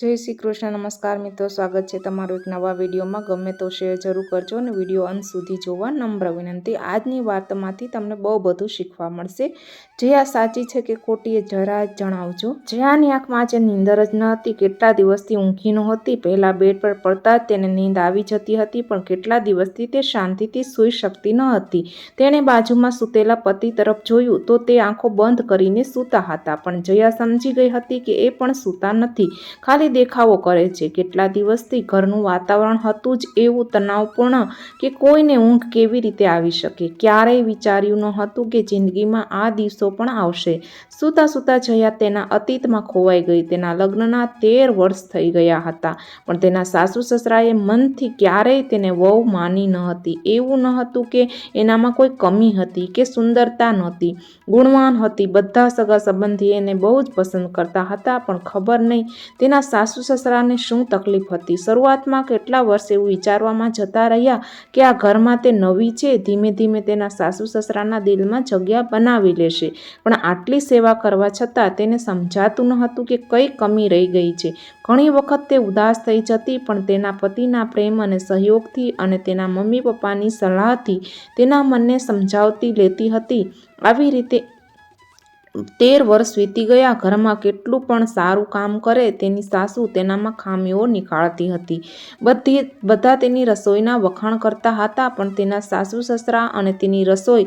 જય શ્રી કૃષ્ણ, નમસ્કાર મિત્રો, સ્વાગત છે તમારું એક નવા વિડીયોમાં. ગમે તો શેર જરૂર કરજો અને વીડિયો અંત સુધી જોવા નમ્ર વિનંતી. આજની વાર્તામાંથી તમને બહુ બધું શીખવા મળશે. જે આ સાચી છે કે ખોટી એ જરા જણાવજો. જયાની આંખમાં આજે નીંદર જ ન હતી, કેટલા દિવસથી ઊંઘી નહોતી પહેલાં બેડ પર પડતા તેને નીંદ આવી જતી હતી, પણ કેટલા દિવસથી તે શાંતિથી સૂઈ શકતી ન હતી. તેણે બાજુમાં સૂતેલા પતિ તરફ જોયું તો તે આંખો બંધ કરીને સૂતા હતા, પણ જયા સમજી ગઈ હતી કે એ પણ સૂતા નથી. ખાલી દેખાવો કરે છે. કેટલા દિવસથી ઘરનું વાતાવરણ હતું જ એવું તણાવપૂર્ણ કે કોઈને ઊંઘ કેવી રીતે આવી શકે? ક્યારેય વિચાર્યું ન હતું કે જિંદગીમાં આ દિવસો પણ આવશે. સૂતા સૂતા જયા તેના અતીતમાં ખોવાઈ ગઈ. તેના લગ્નના તેર વર્ષ થઈ ગયા હતા. પણ તેના સાસુ સસરાએ મનથી ક્યારેય તેને વહુ માની ન હતી. એવું ન હતું કે એનામાં કોઈ કમી હતી કે સુંદરતા નહોતી. ગુણવાન હતી. બધા સગા સંબંધી એને બહુ જ પસંદ કરતા હતા પણ ખબર નહીં. તેના સાસુ સસરાને શું તકલીફ હતી? શરૂઆતમાં કેટલા વર્ષ એવું વિચારવામાં જતા રહ્યા કે આ ઘરમાં તે નવી છે, ધીમે ધીમે તેના સાસુ સસરાના દિલમાં જગ્યા બનાવી લેશે. પણ આટલી સેવા કરવા છતાં તેને સમજાતું ન હતું કે કઈ કમી રહી ગઈ છે. ઘણી વખત તે ઉદાસ થઈ જતી, પણ તેના પતિના પ્રેમ અને સહયોગથી અને તેના મમ્મી પપ્પાની સલાહથી તેના મનને સમજાવતી લેતી હતી. આવી રીતે તેર વર્ષ વીતી ગયા, ઘરમાં કેટલું પણ સારું કામ કરે, તેની સાસુ તેનામાં ખામીઓ નીકાળતી હતી. બધી, બધા તેની રસોઈના વખાણ કરતા હતા, પણ તેના સાસુ, સસરા અને તેની રસોઈ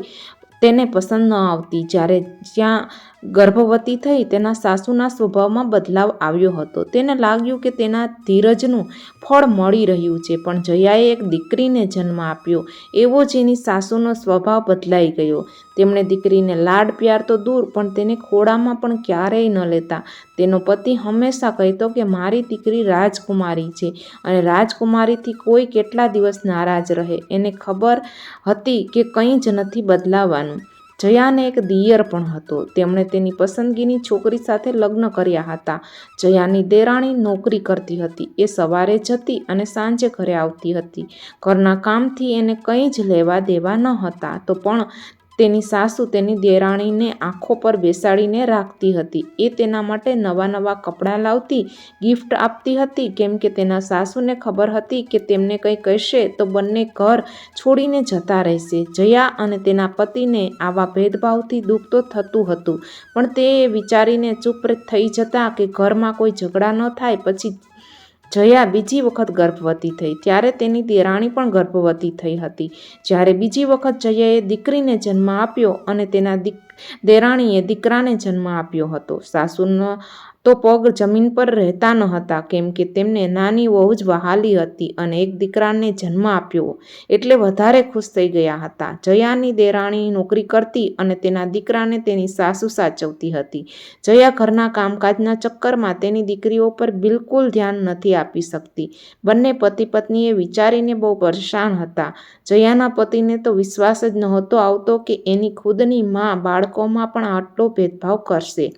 તેને પસંદ ન આવતી. જ્યારે જ્યાં ગર્ભવતી થઈ તેના સાસુના સ્વભાવમાં બદલાવ આવ્યો હતો. તેને લાગ્યું કે તેના ધીરજનું ફળ મળી રહ્યું છે, પણ જયાએ એક દીકરીને જન્મ આપ્યો. એવો જેની સાસુનો સ્વભાવ બદલાઈ ગયો. તેમણે દીકરીને લાડ પ્યાર તો દૂર, પણ તેને ખોળામાં પણ ક્યારેય ન લેતા. તેનો પતિ હંમેશા કહેતો કે મારી દીકરી રાજકુમારી છે અને રાજકુમારીથી કોઈ કેટલા દિવસ નારાજ રહે. એને ખબર હતી કે કંઈ જ નથી બદલાવાનું. જયાને એક દિયર પણ હતો. તેમણે તેની પસંદગીની છોકરી સાથે લગ્ન કર્યા હતા. જયાની દેરાણી નોકરી કરતી હતી. એ સવારે જતી અને સાંજે ઘરે આવતી હતી. ઘરના કામથી એને કંઈ જ લેવા દેવા ન હતા. તો પણ તેની સાસુ તેની દેરાણીને આંખો પર બેસાડીને રાખતી હતી. એ તેના માટે નવા નવા કપડાં લાવતી ગિફ્ટ આપતી હતી. કેમ કે તેના સાસુને ખબર હતી કે તેમને કંઈ કહેશે તો બંને ઘર છોડીને જતા રહેશે. જયા અને તેના પતિને આવા ભેદભાવથી દુઃખ તો થતું હતું. પણ તે વિચારીને ચૂપ થઈ જતાં કે ઘરમાં કોઈ ઝઘડા ન થાય, પછી જયા બીજી વખત ગર્ભવતી થઈ, ત્યારે તેની દેરાણી પણ ગર્ભવતી થઈ હતી. જ્યારે બીજી વખત જયાએ દીકરીને જન્મ આપ્યો અને તેના દીક, દેરાણીએ દીકરાને જન્મ આપ્યો હતો. સાસુનો તો પગ જમીન પર રહેતા ન હતા કેમ કે તેમને નાની વહુ જ વહાલી હતી અને એક દીકરાને જન્મ આપ્યો એટલે વધારે ખુશ થઈ ગયા હતા. જયાની દેરાણી નોકરી કરતી અને તેના દીકરાને તેની સાસુ સાચવતી હતી. જયા ઘરના કામકાજના ચક્કરમાં તેની દીકરીઓ પર બિલકુલ ધ્યાન નથી આપી શકતી. બંને પતિ પત્નીએ વિચારીને બહુ પરેશાન હતા. જયાના પતિને તો વિશ્વાસ જ નહોતો આવતો કે એની ખુદની મા બાળકોમાં પણ આટલો ભેદભાવ કરશે.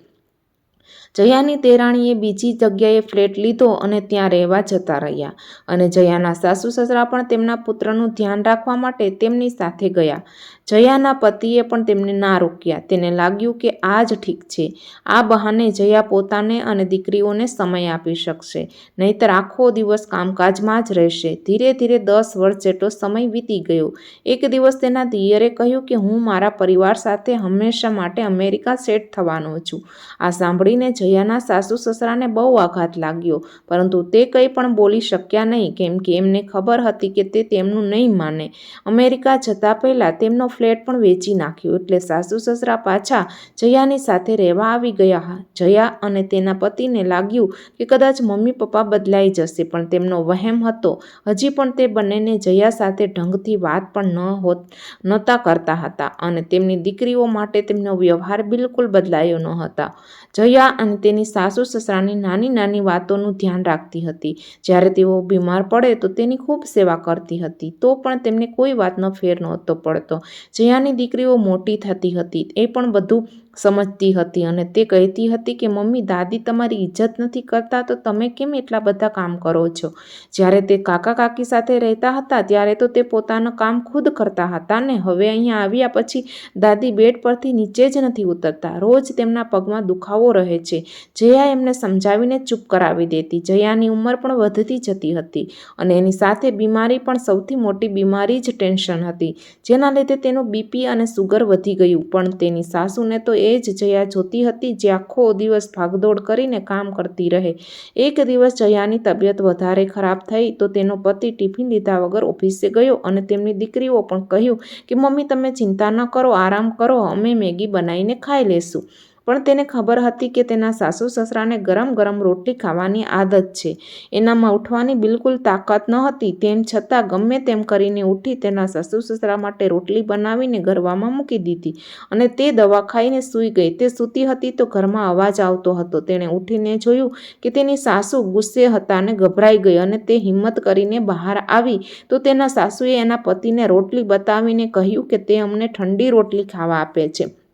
જયાની તેરાણીએ બીજી જગ્યાએ ફ્લેટ લીધો અને ત્યાં રહેવા જતા રહ્યા અને જયાના સાસુ સસરા પણ તેમના પુત્રનું ધ્યાન રાખવા માટે તેમની સાથે ગયા. જયાના પતિએ પણ તેમને ના રોક્યા. તેને લાગ્યું કે આ જ ઠીક છે. આ બહાને જયા પોતાને અને દીકરીઓને સમય આપી શકશે, નહીતર આખો દિવસ કામકાજમાં જ રહેશે. ધીરે ધીરે દસ વર્ષ જેટલો સમય વીતી ગયો. એક દિવસ તેના દિયરે કહ્યું કે હું મારા પરિવાર સાથે હંમેશા માટે અમેરિકા સેટ થવાનો છું. આ સાંભળીને જયાના સાસુ સસરાને બહુ આઘાત લાગ્યો, પરંતુ તે કંઈ પણ બોલી શક્યા નહીં, કેમ કે એમને ખબર હતી કે તે તેમનું નહીં માને. અમેરિકા જતાં પહેલાં તેમનો ફ્લેટ પણ વેચી નાખ્યો, એટલે સાસુ સસરા પાછા જયાની સાથે રહેવા આવી ગયા જયા અને તેના પતિને લાગ્યું કે કદાચ મમ્મી પપ્પા બદલાઈ જશે, પણ તેમનો વહેમ હતો. હજી પણ તે બંનેને જયા સાથે ઢંગથી વાત પણ ન હોત, નહોતા કરતા હતા અને તેમની દીકરીઓ માટે તેમનો વ્યવહાર બિલકુલ બદલાયો ન હતા. જયા અને અને તેની સાસુ સસરાની નાની નાની વાતોનું ધ્યાન રાખતી હતી. જ્યારે તેઓ બીમાર પડે તો તેની ખૂબ સેવા કરતી હતી. તો પણ તેમને કોઈ વાતનો ફેર નહોતો પડતો. જયાની દીકરીઓ મોટી થતી હતી, એ પણ બધું સમજતી હતી અને તે કહેતી હતી કે, મમ્મી, દાદી તમારી ઇજ્જત નથી કરતા, તો તમે કેમ એટલા બધા કામ કરો છો? જ્યારે તે કાકા કાકી સાથે રહેતા હતા, ત્યારે તો તે પોતાનું કામ ખુદ કરતા હતા ને હવે અહીંયા આવ્યા પછી દાદી બેડ પરથી નીચે જ નથી ઉતરતા. રોજ તેમના પગમાં દુખાવો રહે છે. જયા એમને સમજાવીને ચૂપ કરાવી દેતી. જયાની ઉંમર પણ વધતી જતી હતી અને એની સાથે બીમારી પણ સૌથી મોટી બીમારી જ ટેન્શન હતી. જેના લીધે તેનું બીપી અને સુગર વધી ગયું, પણ તેની સાસુને તો એ જ જયા જોતી હતી જે આખો દિવસ ભાગદોડ કરીને કામ કરતી રહે. એક દિવસ જયાની તબિયત વધારે ખરાબ થઈ તો તેનો પતિ ટિફિન લીધા વગર ઓફિસે ગયો અને તેમની દીકરીઓ પણ કહ્યું કે, મમ્મી, તમે ચિંતા ન કરો, આરામ કરો, અમે મેગી બનાવીને ખાઈ લેશું. પણ તેને ખબર હતી કે તેના સાસુ સસરાને ગરમ ગરમ રોટલી ખાવાની આદત છે. એનામાં ઉઠવાની બિલકુલ તાકાત ન હતી. તેમ છતાં ગમે તેમ કરીને ઉઠી તેના સાસુ સસરા માટે રોટલી બનાવીને ગરવામાં મૂકી દીધી અને તે દવા ખાઈને સૂઈ ગઈ. તે સૂતી હતી તો ઘરમાં અવાજ આવતો હતો. તેણે ઉઠીને જોયું કે તેની સાસુ ગુસ્સે હતા અને ગભરાઈ ગઈ અને તે હિંમત કરીને બહાર આવી. તો તેના સાસુએ એના પતિને રોટલી બતાવીને કહ્યું કે તે અમને ઠંડી રોટલી ખાવા આપે છે.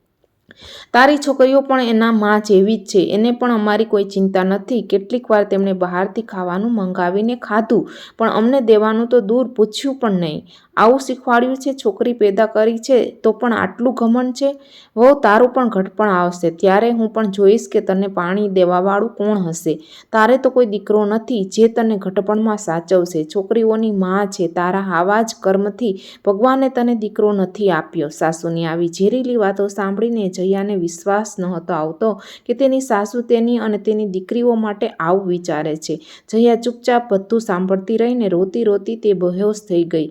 તારી છોકરીઓ પણ એના માં જેવી જ છે. એને પણ અમારી કોઈ ચિંતા નથી. કેટલીક વાર તેમણે બહારથી ખાવાનું મંગાવીને ખાધું, પણ અમને દેવાનું તો દૂર પૂછ્યું પણ નહીં. આવું શીખવાડ્યું છે, છોકરી પેદા કરી છે, તો પણ આટલું ઘમંડ છે? વહુ, તારું પણ ઘટપણ આવશે. ત્યારે હું પણ જોઈશ કે તને પાણી દેવાવાળું કોણ હશે? તારે તો કોઈ દીકરો નથી જે તને ઘટપણમાં સાચવશે. છોકરીઓની માં છે, તારા આવા જ કર્મથી ભગવાને તને દીકરો નથી આપ્યો. સાસુની આવી ઝેરીલી વાતો સાંભળીને જયાને વિશ્વાસ નહોતો આવતો કે તેની સાસુ તેની અને તેની દીકરીઓ માટે આવું વિચારે છે. જયા ચૂપચાપ બધું સાંભળતી રહીને રોતી રોતી તે બેહોશ થઈ ગઈ.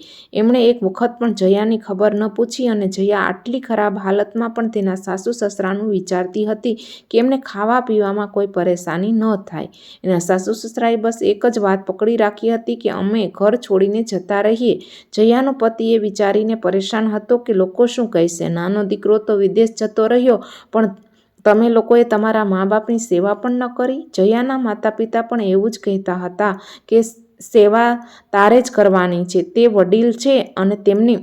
એમણે એક વખત પણ જયાની ખબર ન પૂછી અને જયા આટલી ખરાબ હાલતમાં પણ તેના સાસુ સસરાનું વિચારતી હતી કે એમને ખાવા પીવામાં કોઈ પરેશાની ન થાય. એના સાસુ સસરાએ બસ એક જ વાત પકડી રાખી હતી કે અમે ઘર છોડીને જતા રહીએ. જયાનો પતિ એ વિચારીને પરેશાન હતો કે લોકો શું કહેશે? નાનો દીકરો તો વિદેશ જતો રહ્યો, પણ તમે લોકોએ તમારા મા બાપની સેવા પણ ન કરી? જયાના માતા પિતા પણ એવું જ કહેતા હતા કે સેવા તારે જ કરવાની છે. તે વડીલ છે અને તેમની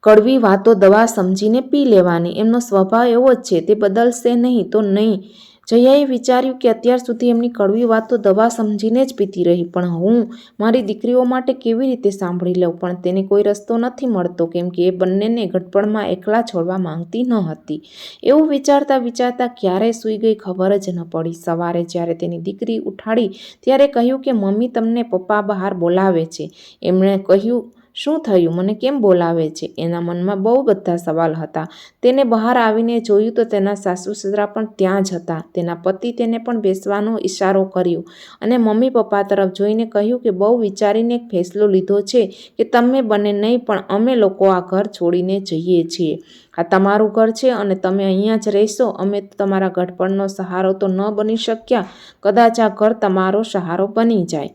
કડવી વાતો દવા સમજીને પી લેવાની. એમનો સ્વભાવ એવો જ છે. તે બદલશે નહીં તો નહીં. જયાએ વિચાર્યું કે અત્યાર સુધી એમની કડવી વાતો દવા સમજીને જ પીતી રહી, પણ હું મારી દીકરીઓ માટે કેવી રીતે સાંભળી લઉં? પણ તેને કોઈ રસ્તો નથી મળતો, કેમ કે એ બંનેને ઘટપણમાં એકલા છોડવા માંગતી ન હતી. એવું વિચારતા વિચારતા ક્યારે સૂઈ ગઈ ખબર જ ન પડી. સવારે જ્યારે તેની દીકરી ઉઠાડી, ત્યારે કહ્યું કે મમ્મી તમને પપ્પા બહાર બોલાવે છે. એમણે કહ્યું શું થયું? મને કેમ બોલાવે છે? એના મનમાં બહુ બધા સવાલ હતા. તેને બહાર આવીને જોયું તો તેના સાસુ સસરા પણ ત્યાં જ હતા. તેના પતિ તેને પણ બેસવાનો ઈશારો કર્યો અને મમ્મી પપ્પા તરફ જોઈને કહ્યું કે, બહુ વિચારીને એક ફેસલો લીધો છે કે તમે બને નહીં, પણ અમે લોકો આ ઘર છોડીને જઈએ છીએ. આ તમારું ઘર છે અને તમે અહીંયા જ રહેશો. અમે તમારા ઘડપણનો સહારો તો ન બની શક્યા. કદાચ આ ઘર તમારો સહારો બની જાય.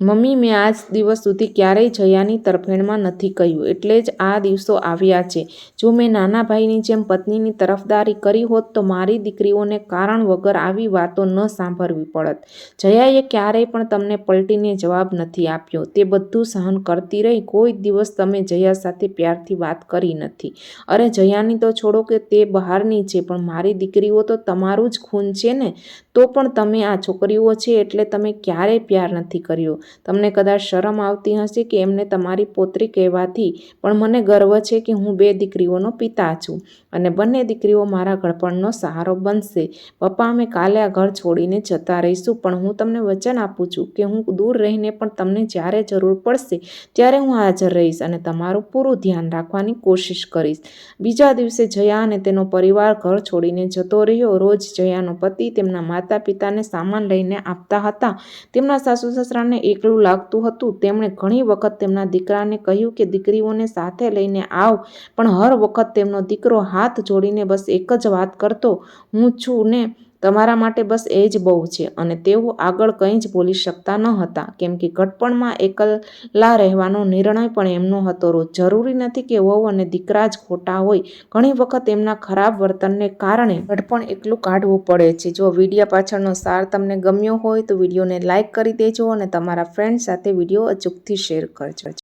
મમ્મી, મેં આજ દિવસ સુધી ક્યારેય જયાની તરફેણમાં નથી કહ્યું. એટલે જ આ દિવસો આવ્યા છે. જો મેં નાના ભાઈની જેમ પત્નીની તરફદારી કરી હોત, તો મારી દીકરીઓને કારણ વગર આવી વાતો ન સાંભળવી પડત. જયાએ ક્યારેય પણ તમને પલટીને જવાબ નથી આપ્યો. તે બધું સહન કરતી રહી. કોઈ દિવસ તમે જયા સાથે પ્યારથી વાત કરી નથી. અરે, જયાની તો છોડો કે તે બહારની છે, પણ મારી દીકરીઓ તો તમારું જ ખૂન છે ને? તો પણ તમે આ છોકરીઓ છે, એટલે તમે ક્યારેય પ્યાર નથી કર્યો. તમને કદાચ શરમ આવતી હશે કે એમને તમારી પોતરી કહેવાથી, પણ મને ગર્વ છે કે હું બે દીકરીઓનો પિતા છું અને બંને દીકરીઓ મારા ઘડપણનો સહારો બનશે. પપ્પા, અમે કાલે આ ઘર છોડીને જતા રહીશું, પણ હું તમને વચન આપું છું કે હું દૂર રહીને પણ તમને જ્યારે જરૂર પડશે ત્યારે હું હાજર રહીશ અને તમારું પૂરું ધ્યાન રાખવાની કોશિશ કરીશ. બીજા દિવસે જયા અને તેનો પરિવાર ઘર છોડીને જતો રહ્યો. રોજ જયાનો પતિ તેમના માતા પિતાને સામાન લઈને આપતા હતા. તેમના સાસુ સસરાને એકલું લાગતું હતું તેમણે ઘણી વખત તેમના દીકરાને કહ્યું કે, દીકરીઓને સાથે લઈને આવ, પણ હર વખત તેમનો દીકરો હાથ જોડીને બસ એક જ વાત કરતો, હું છું ને તમારા માટે બસ એ જ બહુ છે અને તેઓ આગળ કંઈ જ બોલી શકતા ન હતા, કેમ કે ઘટપણમાં એકલા રહેવાનો નિર્ણય પણ એમનો હતો. રોજ જરૂરી નથી કે વહુ અને દીકરા જ ખોટા હોય. ઘણી વખત એમના ખરાબ વર્તનને કારણે ઘટપણ એકલું કાઢવું પડે છે. જો વીડિયો પાછળનો સાર તમને ગમ્યો હોય તો વિડીયોને લાઇક કરી દેજો અને તમારા ફ્રેન્ડ સાથે વીડિયો અચૂકથી શેર કરજો.